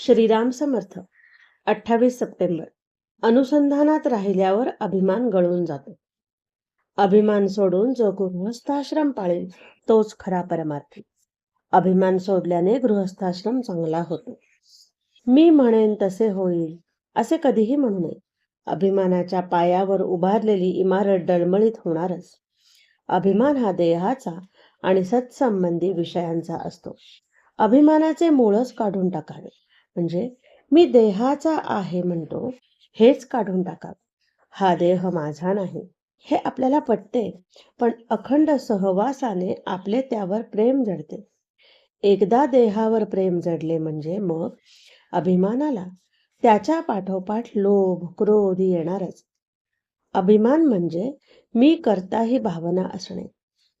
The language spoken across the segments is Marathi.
श्रीराम समर्थ. अठ्ठावीस सप्टेंबर. अनुसंधानात राहिल्यावर अभिमान गळून जातो. अभिमान सोडून जो गृहस्थाश्रम पाळेल तोच खरा परमार्थी. अभिमान सोडल्याने गृहस्थाश्रम चांगला होतो. मी म्हणेन तसे होईल असे कधीही म्हणू नये. अभिमानाच्या पायावर उभारलेली इमारत डळमळीत होणारच. अभिमान हा देहाचा आणि सत्संबंधी विषयांचा असतो. अभिमानाचे मूळच काढून टाकावे. म्हणजे मी देहाचा आहे म्हणतो हेच काढून टाकावे हा देह माझा नाही. हे आपल्याला पटते पण अखंड सहवासाने आपले त्यावर प्रेम जडते. एकदा देहावर प्रेम जडले म्हणजे मग अभिमानाला त्याच्या पाठोपाठ लोभ क्रोध येणारच. अभिमान म्हणजे मी करता ही भावना असणे.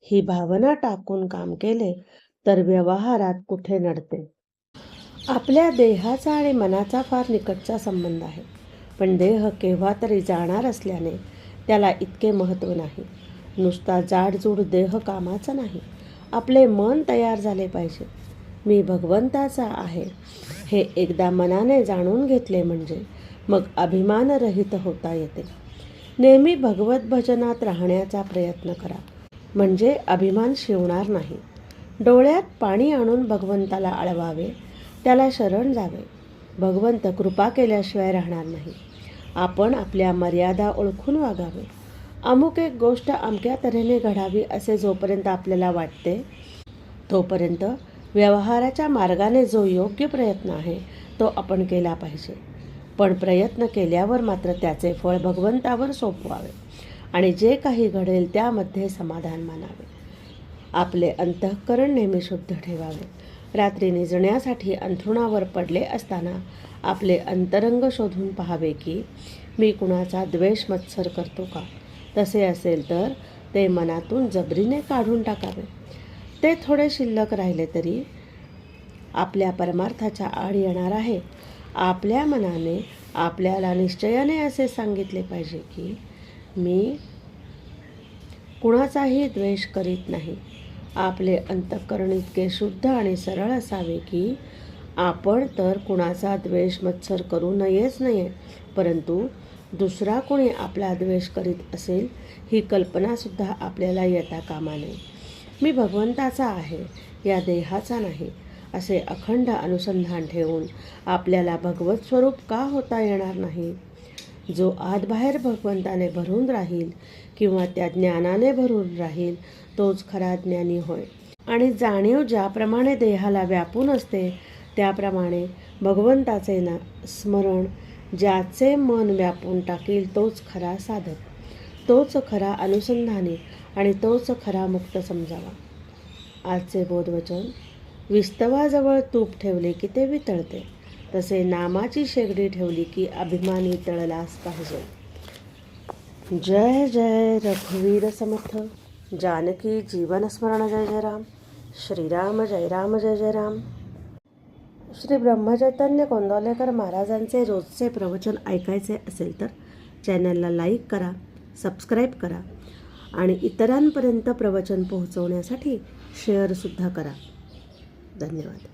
ही भावना टाकून काम केले तर व्यवहारात कुठे नडते? आपल्या देहाचा आणि मनाचा फार निकटचा संबंध आहे. पण देह केव्हा तरी जाणार असल्याने त्याला इतके महत्त्व नाही. नुसता जाडजूड देह कामाचा नाही. आपले मन तयार झाले पाहिजे. मी भगवंताचा आहे. हे एकदा मनाने जाणून घेतले म्हणजे मग अभिमानरहित होता येते. नेहमी भगवत भजनात राहण्याचा प्रयत्न करा. म्हणजे अभिमान शिवणार नाही. डोळ्यात पाणी आणून भगवंताला आळवावे त्याला शरण जावे. भगवंत कृपा केल्याशिवाय राहणार नाही. आपण आपल्या मर्यादा ओळखून वागावे. अमुक एक गोष्ट अमक्या तऱ्हेने घडावी असे जोपर्यंत आपल्याला वाटते तोपर्यंत व्यवहाराच्या मार्गाने जो योग्य प्रयत्न आहे तो आपण केला पाहिजे. पण प्रयत्न केल्यावर मात्र त्याचे फळ भगवंतावर सोपवावे आणि जे काही घडेल त्यामध्ये समाधान मानावे. आपले अंतःकरण नेहमी शुद्ध ठेवावे. रात्री निजण्यासाठी अंथरुणावर पडले असताना आपले अंतरंग शोधून पाहावे की मी कुणाचा द्वेष मत्सर करतो का? तसे असेल तर ते मनातून जबरीने काढून टाकावे. ते थोडे शिल्लक राहिले तरी आपल्या परमार्थाच्या आड येणार आहे. आपल्या मनाने आपल्याला निश्चयाने असे सांगितले पाहिजे की मी कुणाचाही द्वेष करीत नाही. आपले अंतःकरण इतके शुद्ध आणि सरळ असावे की आपण तर कुणाचा द्वेष मत्सर करू नयेच नये. परंतु दुसरा कोणी आपला द्वेष करीत असेल ही कल्पनासुद्धा आपल्याला येता कामा नये. मी भगवंताचा आहे या देहाचा नाही असे अखंड अनुसंधान ठेवून आपल्याला भगवत स्वरूप का होता येणार नाही? जो आतबाहेर भगवंताने भरून राहील किंवा त्या ज्ञानाने भरून राहील तोच खरा ज्ञानी होय. आणि जाणीव ज्याप्रमाणे देहाला व्यापून असते त्याप्रमाणे भगवंताचे ना स्मरण ज्याचे मन व्यापून टाकील तोच खरा साधक. तोच खरा अनुसंधानी आणि तोच खरा मुक्त समजावा. आजचे बोधवचन विस्तवाजवळ तूप ठेवले की ते वितळते. तसे नामाची शेगडी ठेवली की अभिमानी तळलास पाहिजे. जय जय रघुवीर समर्थ. जानकी जीवन स्मरण जय जय राम. श्रीराम जय राम जय जय राम. श्री ब्रह्मचैतन्य कोंदवलेकर महाराजांचे रोजचे प्रवचन ऐकायचे असेल तर चॅनलला लाईक करा सबस्क्राईब करा आणि इतरांपर्यंत प्रवचन पोहोचवण्यासाठी शेअरसुद्धा करा. धन्यवाद.